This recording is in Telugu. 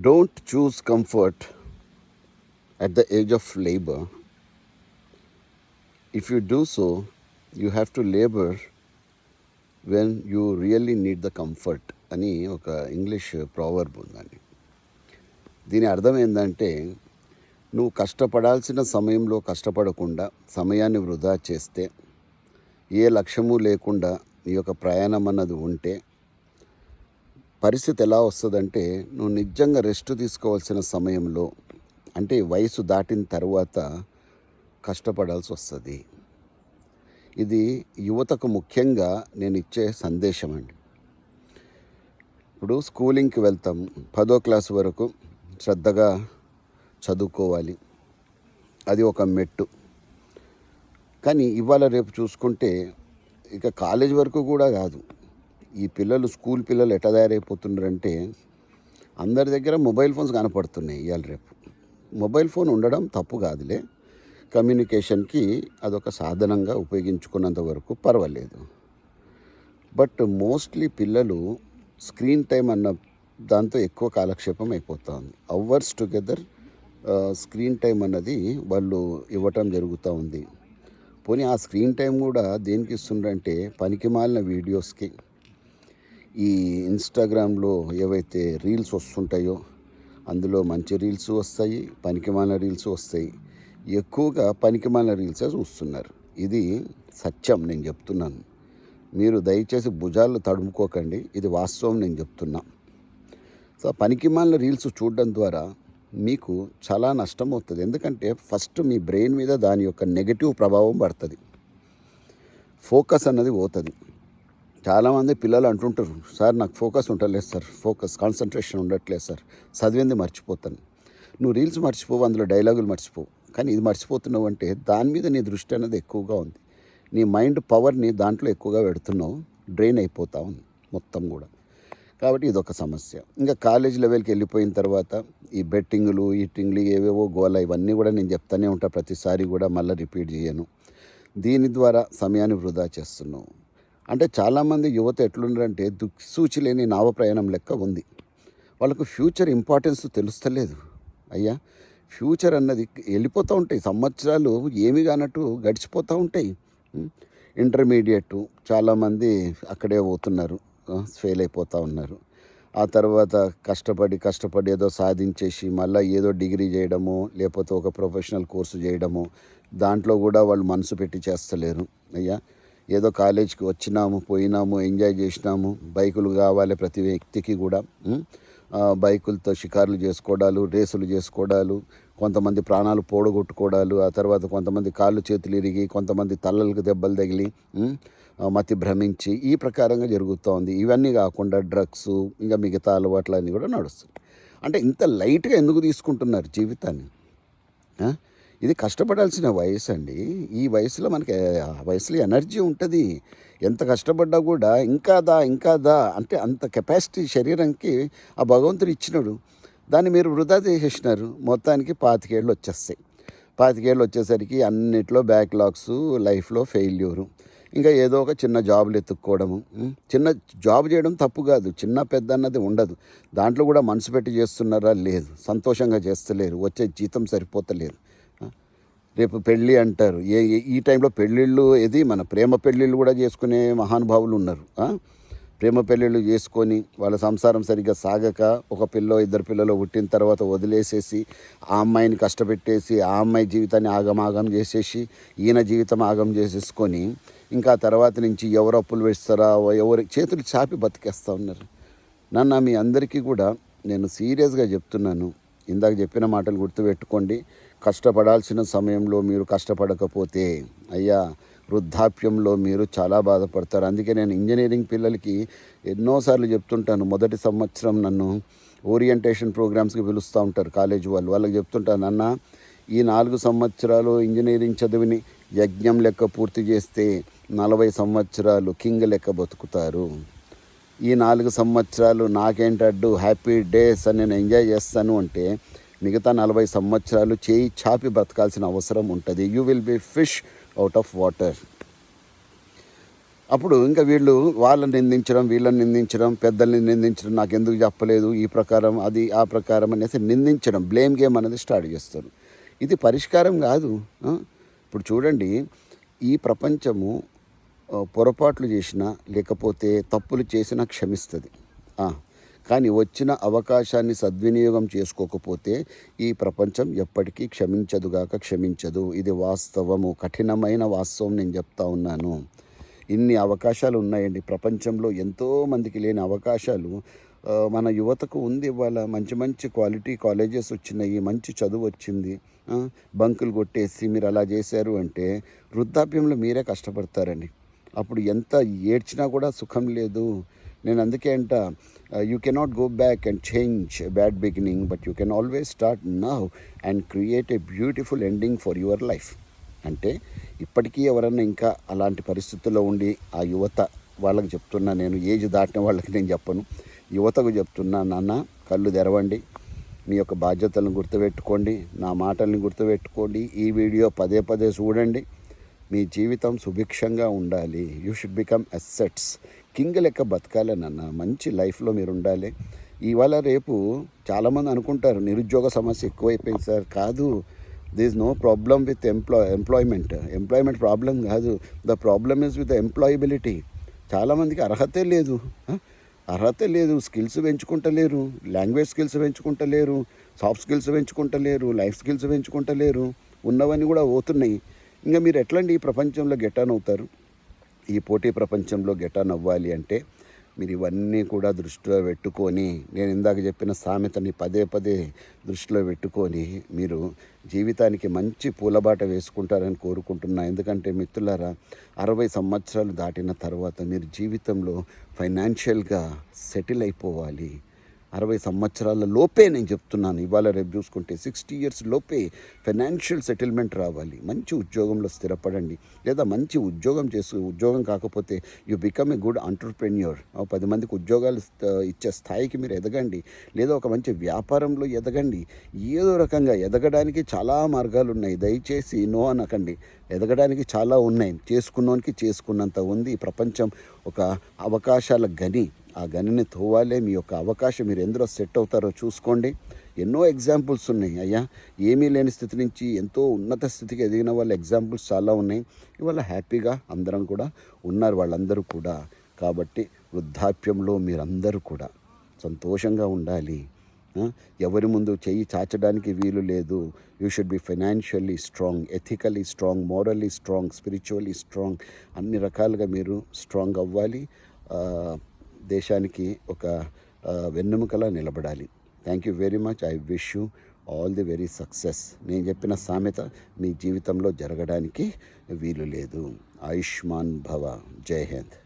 Don't choose comfort at the age of labour if you do so you have to labour when you really need the comfort అని ఒక ఇంగ్లీష్ ప్రోవర్బ్ ఉందండి. దీని అర్థం ఏంటంటే నువ్వు కష్టపడాల్సిన సమయంలో కష్టపడకుండా సమయాన్ని వృధా చేస్తే ఏ లక్ష్యము లేకుండా నీ యొక్క ప్రయాణం అన్నది ఉంటే పరిస్థితి ఎలా వస్తుందంటే నువ్వు నిజంగా రెస్ట్ తీసుకోవాల్సిన సమయంలో అంటే వయసు దాటిన తర్వాత కష్టపడాల్సి వస్తుంది. ఇది యువతకు ముఖ్యంగా నేను ఇచ్చే సందేశం అండి. ఇప్పుడు స్కూలింగ్కి వెళ్తాం పదో క్లాస్ వరకు శ్రద్ధగా చదువుకోవాలి. అది ఒక మెట్టు. కానీ ఇవాళ రేపు చూసుకుంటే ఇక కాలేజ్ వరకు కూడా కాదు. ఈ పిల్లలు స్కూల్ పిల్లలు ఎట్ట తయారైపోతున్నారంటే అందరి దగ్గర మొబైల్ ఫోన్స్ కనపడుతున్నాయి ఇవాళ రేపు. మొబైల్ ఫోన్ ఉండడం తప్పు కాదులే. కమ్యూనికేషన్కి అదొక సాధనంగా ఉపయోగించుకున్నంత వరకు పర్వాలేదు. బట్ మోస్ట్లీ పిల్లలు స్క్రీన్ టైం అన్న దాంతో ఎక్కువ కాలక్షేపం అయిపోతుంది. అవర్స్ టుగెదర్ స్క్రీన్ టైం అన్నది వాళ్ళు ఇవ్వటం జరుగుతూ ఉంది. పోనీ ఆ స్క్రీన్ టైం కూడా దేనికి ఇస్తుండ్రంటే పనికి మాలిన వీడియోస్కి. ఈ ఇన్స్టాగ్రామ్లో ఏవైతే రీల్స్ వస్తుంటాయో అందులో మంచి రీల్స్ వస్తాయి పనికిమాల రీల్స్ వస్తాయి. ఎక్కువగా పనికిమాల రీల్సే చూస్తున్నారు. ఇది సత్యం నేను చెప్తున్నాను. మీరు దయచేసి భుజాలు తడుముకోకండి. ఇది వాస్తవం నేను చెప్తున్నా. సో పనికిమాల రీల్స్ చూడడం ద్వారా మీకు చాలా నష్టం అవుతుంది. ఎందుకంటే ఫస్ట్ మీ బ్రెయిన్ మీద దాని యొక్క నెగటివ్ ప్రభావం పడుతుంది. ఫోకస్ అన్నది పోతుంది. చాలామంది పిల్లలు అంటుంటారు సార్ నాకు ఫోకస్ ఉండట్లేదు సార్ ఫోకస్ కాన్సన్ట్రేషన్ ఉండట్లేదు సార్ చదివింది మర్చిపోతాను. నువ్వు రీల్స్ మర్చిపోవు అందులో డైలాగులు మర్చిపోవు. కానీ ఇది మర్చిపోతున్నావు అంటే దాని మీద నీ దృష్టి అనేది ఎక్కువగా ఉంది. నీ మైండ్ పవర్ని దాంట్లో ఎక్కువగా పెడుతున్నావు డ్రైన్ అయిపోతా ఉంది మొత్తం కూడా. కాబట్టి ఇదొక సమస్య. ఇంకా కాలేజ్ లెవెల్కి వెళ్ళిపోయిన తర్వాత ఈ బెట్టింగ్లు ఈటింగ్లు ఏవేవో గోల ఇవన్నీ కూడా నేను చెప్తానే ఉంటా ప్రతిసారి కూడా మళ్ళీ రిపీట్ చేయను. దీని ద్వారా సమయాన్ని వృధా చేస్తున్నావు. అంటే చాలామంది యువత ఎట్లున్నారంటే దుక్సూచి లేని నావ ప్రయాణం లెక్క ఉంది. వాళ్ళకు ఫ్యూచర్ ఇంపార్టెన్స్ తెలుస్తలేదు. అయ్యా ఫ్యూచర్ అన్నది వెళ్ళిపోతూ ఉంటాయి. సంవత్సరాలు ఏమి కానట్టు గడిచిపోతూ ఉంటాయి. ఇంటర్మీడియట్ చాలామంది అక్కడే పోతున్నారు. ఫెయిల్ అయిపోతూ ఉన్నారు. ఆ తర్వాత కష్టపడి కష్టపడి ఏదో సాధించేసి మళ్ళీ ఏదో డిగ్రీ చేయడము లేకపోతే ఒక ప్రొఫెషనల్ కోర్సు చేయడము దాంట్లో కూడా వాళ్ళు మనసు పెట్టి చేస్తలేరు. అయ్యా ఏదో కాలేజ్కి వచ్చినాము పోయినాము ఎంజాయ్ చేసినాము. బైకులు కావాలి ప్రతి వ్యక్తికి కూడా బైకులతో షికారులు చేసుకోవడాలు రేసులు చేసుకోవడాలు కొంతమంది ప్రాణాలు పోడగొట్టుకోవడాలు ఆ తర్వాత కొంతమంది కాళ్ళు చేతులు ఇరిగి కొంతమంది తల్లలకు దెబ్బలు తగిలి మతి భ్రమించి ఈ ప్రకారంగా జరుగుతూ ఉంది. ఇవన్నీ కాకుండా డ్రగ్స్ ఇంకా మిగతా అలవాట్లన్నీ కూడా నడుస్తుంది అంటే ఇంత లైట్గా ఎందుకు తీసుకుంటున్నారు జీవితాన్ని? ఇది కష్టపడాల్సిన వయసు అండి. ఈ వయసులో మనకి ఆ వయసులో ఎనర్జీ ఉంటుంది. ఎంత కష్టపడ్డా కూడా ఇంకా దా ఇంకా దా అంటే అంత కెపాసిటీ శరీరానికి ఆ భగవంతుడు ఇచ్చినాడు. దాన్ని మీరు వృధా చేసేసినారు. మొత్తానికి పాతికేళ్ళు వచ్చేస్తాయి. పాతికేళ్ళు వచ్చేసరికి అన్నిట్లో బ్యాక్లాగ్స్ లైఫ్లో ఫెయిల్యూరు ఇంకా ఏదో ఒక చిన్న జాబులు ఎత్తుక్కోవడము. చిన్న జాబ్ చేయడం తప్పు కాదు. చిన్న పెద్ద అన్నది ఉండదు. దాంట్లో కూడా మనసు పెట్టి చేస్తున్నారా? లేదు. సంతోషంగా చేస్తలేరు. వచ్చే జీతం సరిపోతలేదు. రేపు పెళ్ళి అంటారు. ఏ ఈ టైంలో పెళ్ళిళ్ళు ఏది? మన ప్రేమ పెళ్ళిళ్ళు కూడా చేసుకునే మహానుభావులు ఉన్నారు. ప్రేమ పెళ్ళిళ్ళు చేసుకొని వాళ్ళ సంసారం సరిగ్గా సాగక ఒక పిల్ల ఇద్దరు పిల్లలు పుట్టిన తర్వాత వదిలేసేసి ఆ అమ్మాయిని కష్టపెట్టేసి ఆ అమ్మాయి జీవితాన్ని ఆగమాగం చేసేసి ఈయన జీవితం ఆగం చేసేసుకొని ఇంకా తర్వాత నుంచి ఎవరు అప్పులు వేస్తారా ఎవరి చేతులు చాపి బతికేస్తూ ఉన్నారు. నన్ను మీ అందరికీ కూడా నేను సీరియస్గా చెప్తున్నాను. ఇందాక చెప్పిన మాటలు గుర్తుపెట్టుకోండి. కష్టపడాల్సిన సమయంలో మీరు కష్టపడకపోతే అయ్యా వృద్ధాప్యంలో మీరు చాలా బాధపడతారు. అందుకే నేను ఇంజనీరింగ్ పిల్లలకి ఎన్నోసార్లు చెప్తుంటాను. మొదటి సంవత్సరం నన్ను ఓరియంటేషన్ ప్రోగ్రామ్స్కి పిలుస్తూ ఉంటారు కాలేజ్ వాళ్ళు. వాళ్ళకి చెప్తుంటాను అన్న ఈ నాలుగు సంవత్సరాలు ఇంజనీరింగ్ చదివిని యజ్ఞం లెక్క పూర్తి చేస్తే నలభై సంవత్సరాలు కింగ్ లెక్క బతుకుతారు. ఈ నాలుగు సంవత్సరాలు నాకేంటడ్డు హ్యాపీ డేస్ అని నేను ఎంజాయ్ చేస్తాను అంటే మిగతా నలభై సంవత్సరాలు చేయి చాపి బ్రతకాల్సిన అవసరం ఉంటుంది. You will be fish out of water అప్పుడు ఇంకా వీళ్ళు వాళ్ళని నిందించడం వీళ్ళని నిందించడం పెద్దల్ని నిందించడం నాకు ఎందుకు చెప్పలేదు ఈ ప్రకారం అది ఆ ప్రకారం అనేసి నిందించడం బ్లేమ్ గేమ్ అనేది స్టార్ట్ చేస్తారు. ఇది పరిష్కారం కాదు. ఇప్పుడు చూడండి ఈ ప్రపంచము పొరపాట్లు చేసినా లేకపోతే తప్పులు చేసినా క్షమిస్తుంది. కానీ వచ్చిన అవకాశాన్ని సద్వినియోగం చేసుకోకపోతే ఈ ప్రపంచం ఎప్పటికీ క్షమించదుగాక క్షమించదు. ఇది వాస్తవము. కఠినమైన వాస్తవం నేను చెప్తా ఉన్నాను. ఇన్ని అవకాశాలు ఉన్నాయండి. ప్రపంచంలో ఎంతో మందికి లేని అవకాశాలు మన యువతకు ఉంది ఇవాళ. మంచి మంచి క్వాలిటీ కాలేజెస్ వచ్చినాయి. మంచి చదువు వచ్చింది. బంకులు కొట్టేసి మీరు అలా చేశారు అంటే వృద్ధాప్యంలో మీరే కష్టపడతారండి అప్పుడు ఎంత ఏడ్చినా కూడా సుఖం లేదు. నేను అందుకే అంట you cannot go back and change bad beginning but you can always start now and create a beautiful ending for your life అంటే ఇప్పటికీ ఎవరన్నా ఇంకా అలాంటి పరిస్థితుల్లో ఉండి ఆ యువత వాళ్ళకి చెప్తున్నా నేను ఏజ్ దాటిన వాళ్ళకి నేను చెప్పను. యువతకు చెప్తున్నా నాన్న కళ్ళు తెరవండి. మీ యొక్క బాధ్యతలను గుర్తుపెట్టుకోండి. నా మాటల్ని గుర్తుపెట్టుకోండి. ఈ వీడియో పదే పదే చూడండి. మీ జీవితం సుభిక్షంగా ఉండాలి. You should become assets king లెక్క బతకాలి నాన్న. మంచి లైఫ్లో మీరు ఉండాలి ఇవాళ రేపు చాలామంది అనుకుంటారు నిరుద్యోగ సమస్య ఎక్కువైపోయింది సార్. కాదు this is no problem with employ employment employment problem కాదు. The problem is with employability చాలామందికి అర్హతే లేదు. అర్హత లేదు. స్కిల్స్ పెంచుకుంటలేరు. లాంగ్వేజ్ స్కిల్స్ పెంచుకుంటలేరు. సాఫ్ట్ స్కిల్స్ పెంచుకుంటలేరు. లైఫ్ స్కిల్స్ పెంచుకుంటలేరు. ఉన్నవన్నీ కూడా పోతున్నాయి. ఇంకా మీరు ఎట్లాంటి ఈ ప్రపంచంలో గెటాన్ అవుతారు? ఈ పోటీ ప్రపంచంలో గెటాన్ అవ్వాలి అంటే మీరు ఇవన్నీ కూడా దృష్టిలో పెట్టుకొని నేను ఇందాక చెప్పిన సామెతని పదే పదే దృష్టిలో పెట్టుకొని మీరు జీవితానికి మంచి పూలబాట వేసుకుంటారని కోరుకుంటున్నా. ఎందుకంటే మిత్రులారా అరవై సంవత్సరాలు దాటిన తర్వాత మీరు జీవితంలో ఫైనాన్షియల్గా సెటిల్ అయిపోవాలి. అరవై సంవత్సరాల లోపే నేను చెప్తున్నాను. ఇవాళ రేపు చూసుకుంటే సిక్స్టీ ఇయర్స్ లోపే ఫైనాన్షియల్ సెటిల్మెంట్ రావాలి. మంచి ఉద్యోగంలో స్థిరపడండి. లేదా మంచి ఉద్యోగం చేసు ఉద్యోగం కాకపోతే you become a good entrepreneur పది మందికి ఉద్యోగాలు ఇచ్చే స్థాయికి మీరు ఎదగండి. లేదా ఒక మంచి వ్యాపారంలో ఎదగండి. ఏదో రకంగా ఎదగడానికి చాలా మార్గాలు ఉన్నాయి దయచేసి నో అనకండి. ఎదగడానికి చాలా ఉన్నాయి. చేసుకున్నోనికి చేసుకున్నంత ఉంది. ప్రపంచం ఒక అవకాశాల గని ఆ గనిని తోవాలే. మీ యొక్క అవకాశం మీరు ఎందులో సెట్ అవుతారో చూసుకోండి. ఎన్నో ఎగ్జాంపుల్స్ ఉన్నాయి. అయ్యా ఏమీ లేని స్థితి నుంచి ఎంతో ఉన్నత స్థితికి ఎదిగిన వాళ్ళ ఎగ్జాంపుల్స్ చాలా ఉన్నాయి. ఇవాళ హ్యాపీగా అందరం కూడా ఉన్నారు వాళ్ళందరూ కూడా. కాబట్టి వృద్ధాప్యంలో మీరందరూ కూడా సంతోషంగా ఉండాలి. ఎవరి ముందు చెయ్యి చాచడానికి వీలు లేదు. You should be financially strong ethically strong morally strong spiritually strong అన్ని రకాలుగా మీరు స్ట్రాంగ్ అవ్వాలి. దేశానికి ఒక వెన్నెముకలా నిలబడాలి. Thank you very much I wish you all the very success నేను చెప్పిన సామెత మీ జీవితంలో జరగడానికి వీలు లేదు. ఆయుష్మాన్ భవ. జై హింద్.